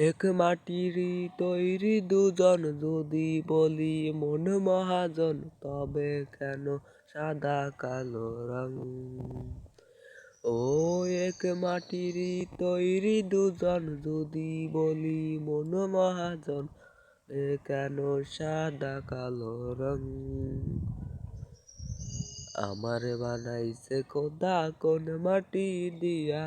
এক মাটিরই তৈরি দুজন যদি বলি মন মহাজন, তবে কেন সাদা কালো রং? ও এক মাটিরই তৈরি দুজন যদি বলি মন মহাজন কেন সাদা কালো রং? আমারে বানাইছে খোদা কোন মাটি দিয়া।